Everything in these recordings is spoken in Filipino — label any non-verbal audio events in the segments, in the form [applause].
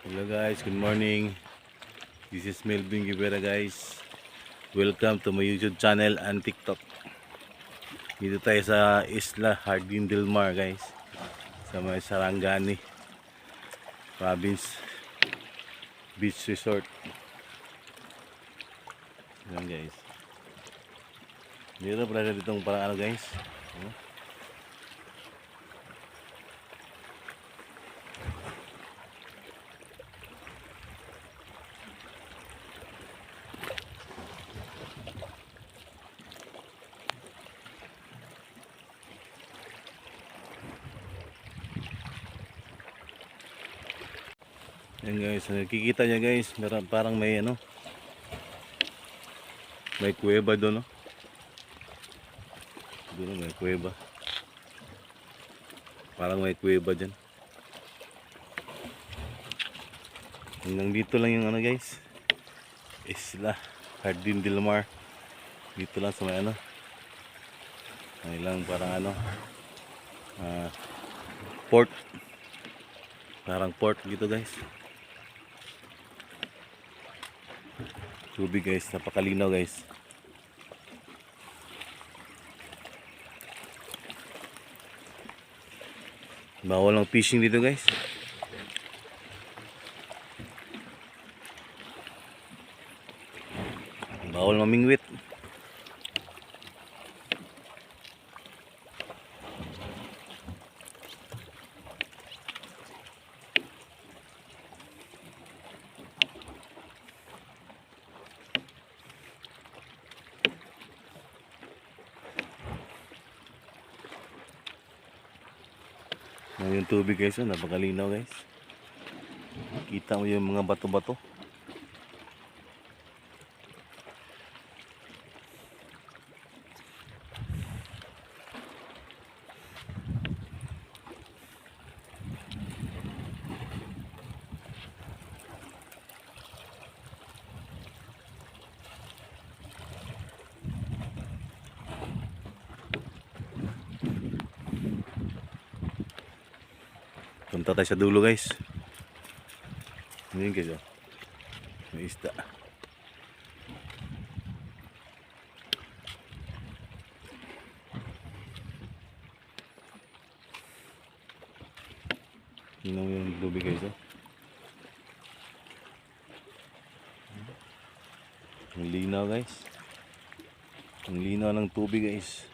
Hello guys, good morning. This is Melvin Givera guys. Welcome to my YouTube channel and TikTok. Dito tayo sa Isla Hardin del Mar guys. Sa may Sarangani Province Beach Resort. Yan guys. Dito pala ditong parang ano guys. Ano? Yan guys, nakikita niya guys, parang may ano. May kuweba doon, no? Doon may kuweba. Parang may kuweba diyan. Hanggang dito lang yung ano guys. Isla Hardin del Mar. Dito lang sa may ano. May lang parang ano. ah, port. Parang port dito guys. Tubig guys, napakalinaw guys. Bawal ang fishing dito guys. Bawal mamingwit. Yan yung tubig guys, oh, napakalinaw guys. Kita mo yung mga bato-bato. Punta tayo sa dulo guys. Ayun guys oh. May isda. Yun ang yung tubig guys oh. Ang linaw guys. Ang linaw ng tubig guys.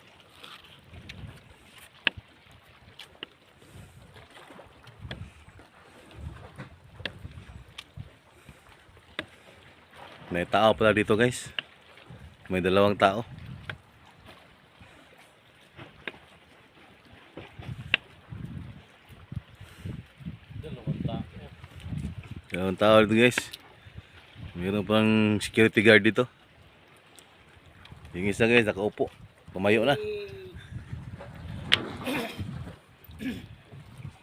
May tao pala dito guys. May dalawang tao. Dalawang tao dito guys. Mayroon pang security guard dito. Yung isa guys, nakaupo. Pumayo na.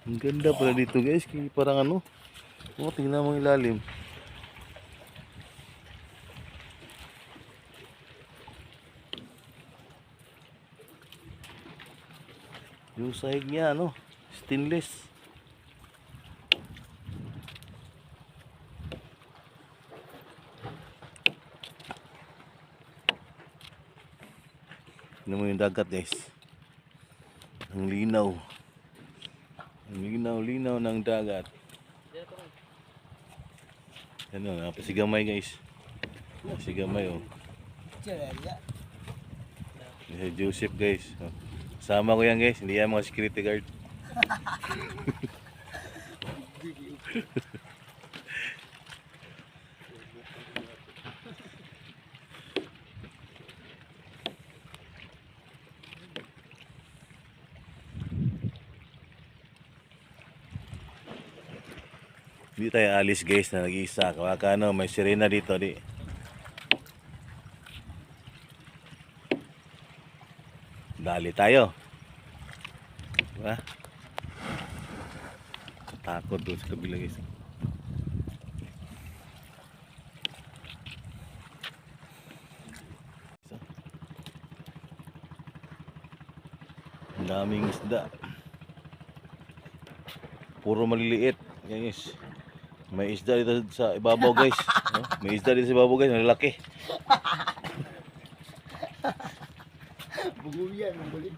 Ang ganda pala dito guys. Parang ano. Oh, tingnan mo ilalim. Yung sahig niya, ano, stainless. Tignan mo yung dagat, guys. Ang linaw. Ang linaw, linaw ng dagat. Ano, napasigamay, guys. Napasigamay, oh. Si Joseph, guys. Oh. Sama ko yan guys, hindi yan mga security guard. Hindi tayo alis guys na nag-iisa. Kaya ano, may sirena dito. Di. Dali tayo. Diba? Takot doon sa kabila guys. Ang daming isda. Puro maliliit. Yan guys. May isda dito sa ibabaw guys. [laughs] May isda dito sa ibabaw guys. Ang lalaki. Yan, bugulin.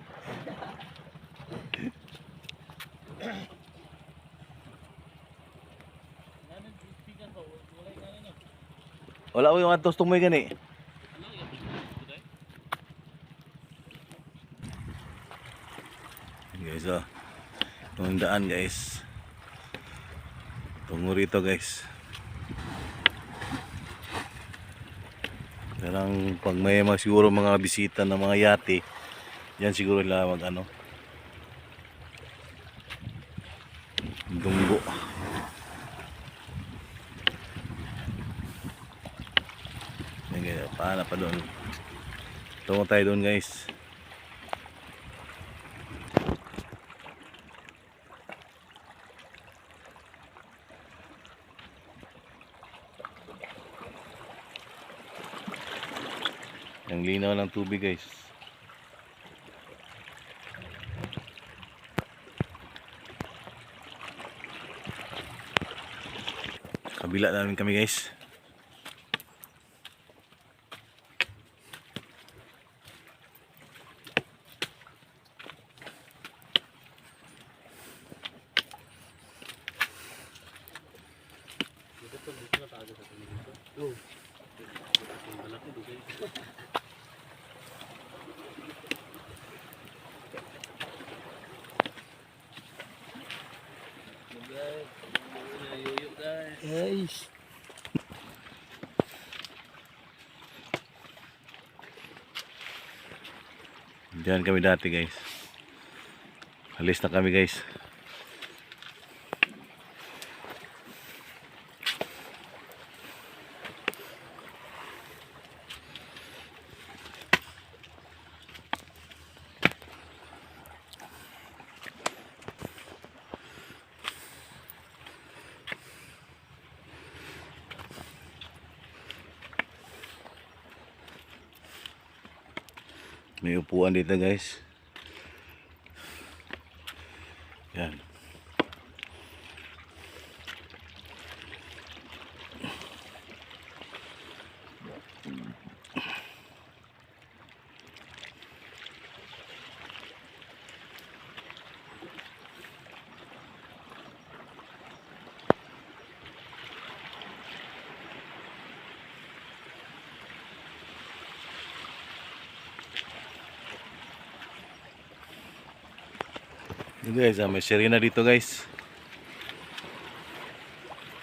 Wala ko yung atos tumoy gani. Guys, oh. Itong daan guys. Tungo rito guys. Parang pag may mga siguro mga bisita ng mga yate, yan siguro nila mag ano. Dunggo. Yan guys, paano pa doon. Tungo tayo doon guys. Ang linaw ng tubig guys. Kabila namin kami guys. Guys. Diyan kami dati guys. Alis na kami guys. May upuan dito guys. Yan. Ito guys, ah, may sirena dito guys.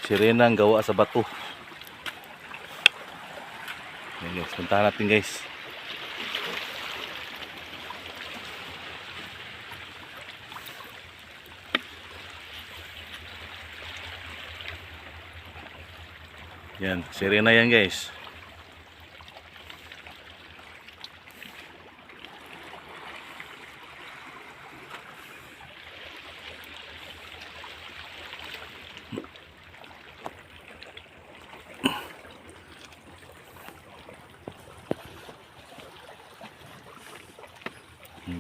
Sirena ang gawa sa bato. Yan guys, puntahan natin guys. Yan, sirena yan guys.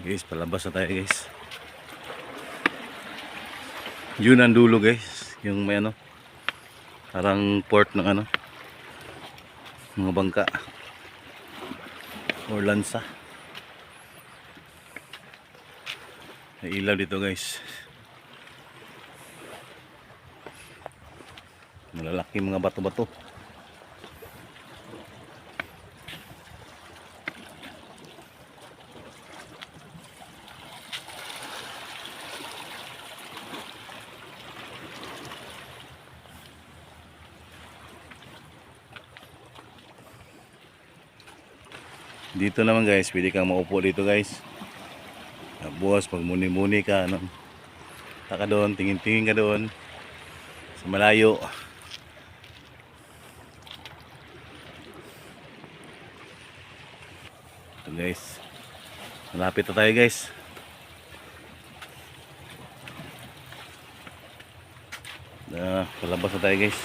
Guys, palabas na tayo guys. Yun ang dulo guys, yung may ano, parang port ng ano, mga bangka or lansa. May ilaw dito guys. Malalaki mga bato-bato. Dito naman guys, pwede kang maupo dito guys. Tapos pag muni-muni ka, ano, taka doon, tingin-tingin ka doon. Sa malayo. Ito guys. Malapit na tayo guys. Na, palabas na tayo guys.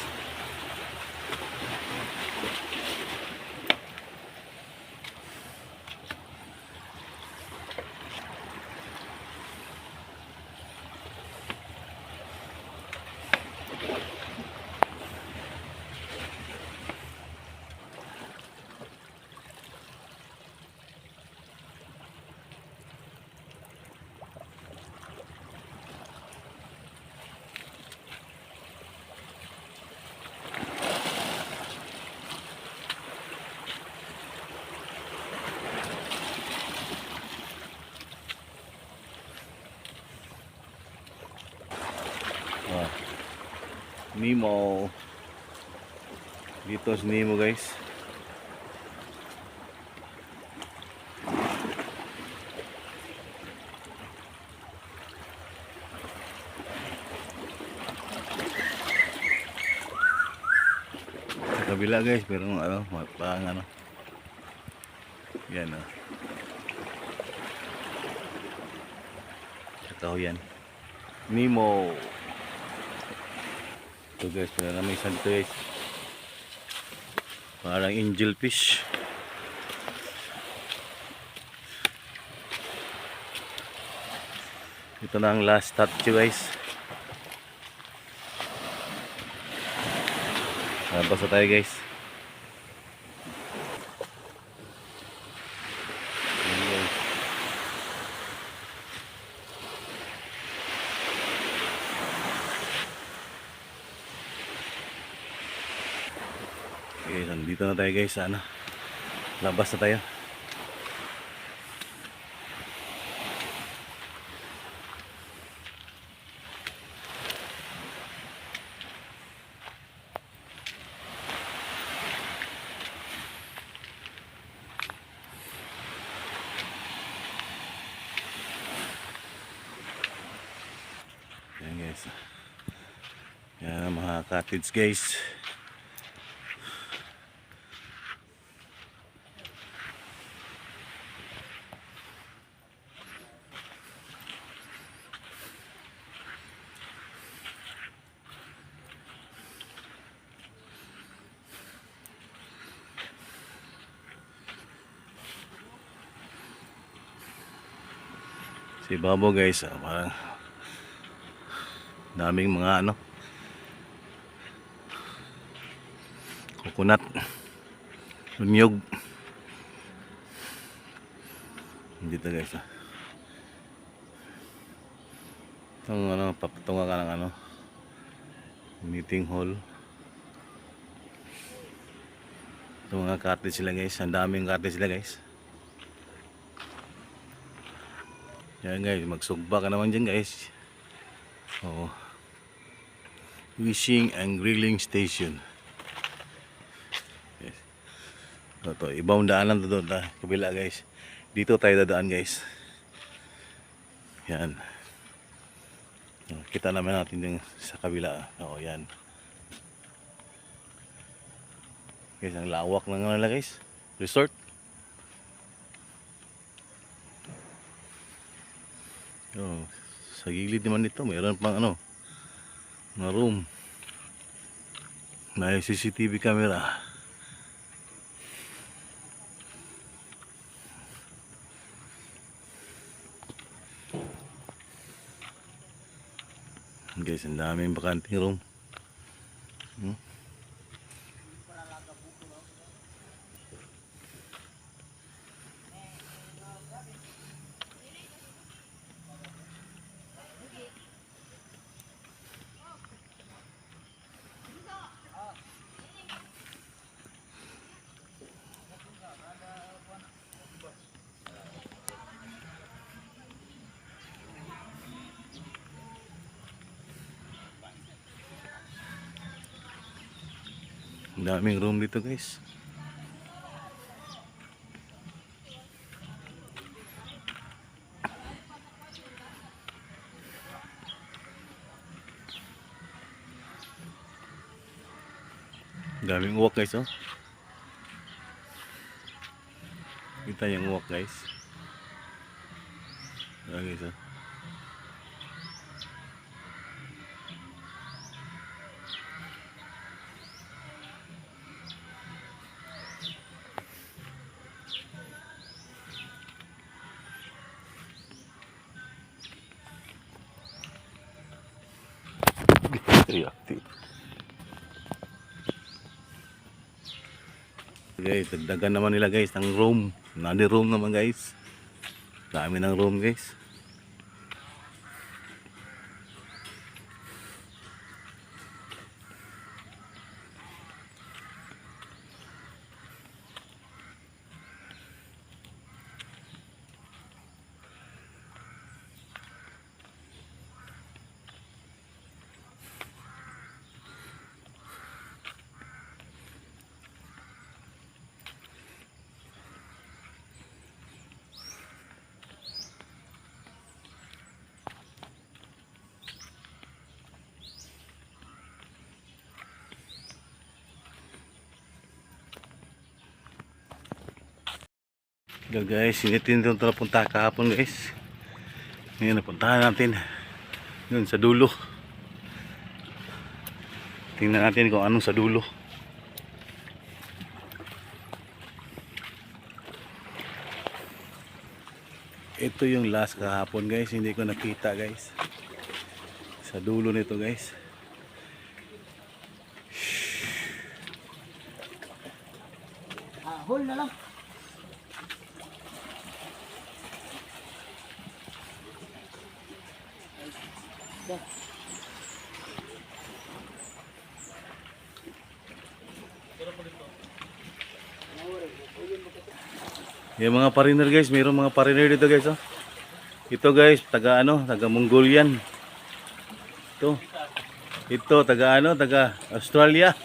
Nemo. Dito si Nemo guys. Kabila guys, pero ano, parang ano. Yan oh. Sa yan. Nemo. Ito guys, wala na may santo guys. Parang angel fish. Ito na ang last statue guys. Labas na tayo guys. Ayan, guys. Nandito na tayo guys. Ano? Labas na tayo. Yan guys. Yan mga cottage guys. Si Babo guys, ah, parang daming mga ano coconut lunyog. Dito guys ah. itong ano papatunga ka ng ano meeting hall. Itong mga cottage sila guys ang daming cottage sila guys yan guys magsugba ka naman dyan guys Oo. Wishing and Grilling Station. Yes. Ito, ibang daanan to doon. ah, Kabila guys. Dito tayo dadaan guys. Yan. Oh, Kita naman natin yung sa kabila. Oo, yan. Guys, ang lawak ng ano guys. Resort. Oh, sa gilid naman nito, mayroon pang ano, na room. May CCTV camera. Guys, ang daming bakanting room. Hmm? Daming room dito guys. Daming uwak guys oh. Kita yung uwak guys. Ayan guys oh. Dagdagan naman nila guys ng room. Nadi room naman guys. Dami ng room guys. Ito guys, sinitin ito napunta kahapon guys. Ngayon napuntahan natin. Yun sa dulo. Tingnan natin kung anong sa dulo. Ito yung last kahapon guys, hindi ko nakita guys. Sa dulo nito guys. Ahol na lang. Yung mga pariner guys, mayroong mga pariner dito guys oh. Ito guys, taga ano, taga Mongolian. Ito. Ito taga ano, taga Australia.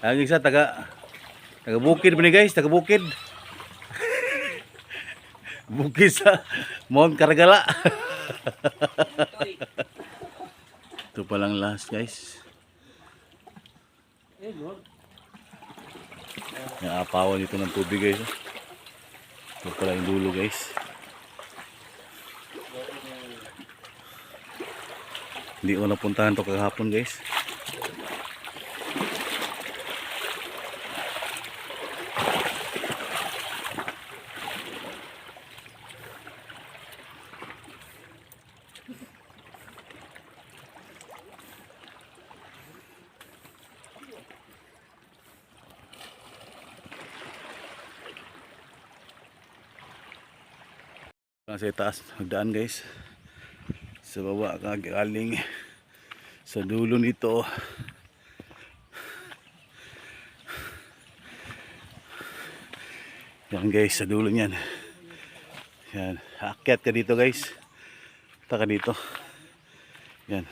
Ang isa taga taga Bukid pa guys, taga Bukid. [laughs] Bukid sa Mount Kargala. [laughs] Ito pa lang last guys. Naapawan dito ng tubig guys. Ito pala yung dulo guys. Hindi ko napuntahan to kahapon guys. Taas magdaan guys. Sa baba kagaling sa dulo nito. Yan guys, sa dulo niyan. Yan, akyat ka dito guys. Taka dito. Yan.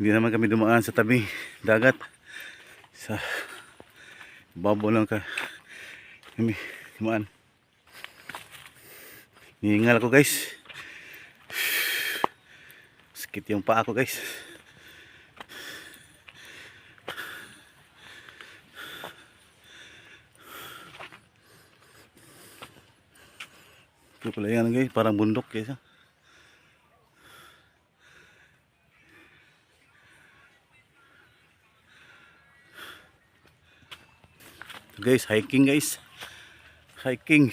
Hindi naman kami dumaan sa tabi dagat. Sa babo lang ka kami dumaan. Hihingal ako guys. Sakit yung paa ko guys. Ito pala yan guys, parang bundok guys. ah. Guys, hiking guys. Hiking.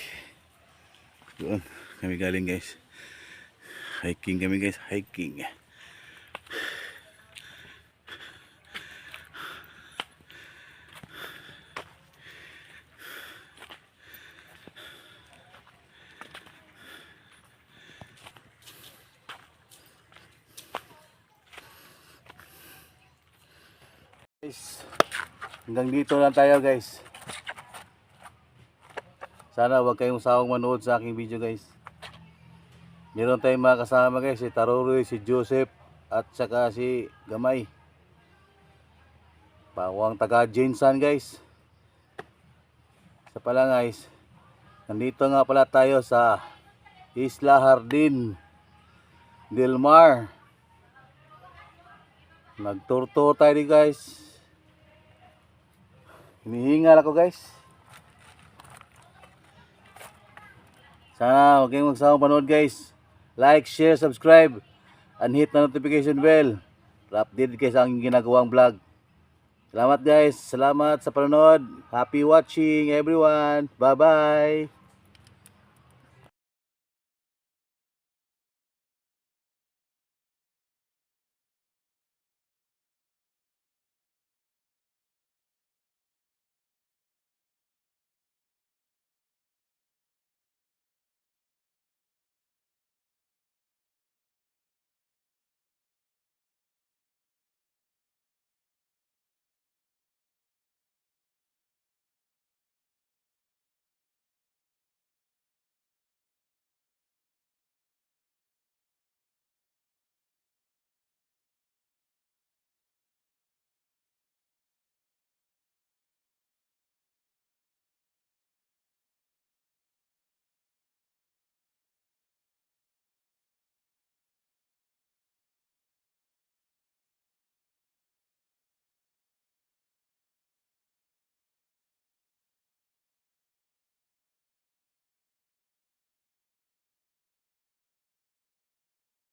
Doon kami galing guys. Hiking kami guys, hiking. Guys, hanggang dito lang tayo guys. Sana huwag kayong sawang manood sa aking video guys. Meron tayong mga kasama guys, si Taruroy, si Joseph, at saka si Gamay. Pawang taga Jinsan guys. Sa pala guys, nandito nga pala tayo sa Isla Hardin, Del Mar. Nagturto tayo guys. Hinihingal ako guys. Sana huwag kayong magsawang panood guys. Like, share, subscribe, and hit the notification bell para update kayo sa aking ginagawang vlog. Salamat guys. Salamat sa panonood. Happy watching everyone. Bye-bye.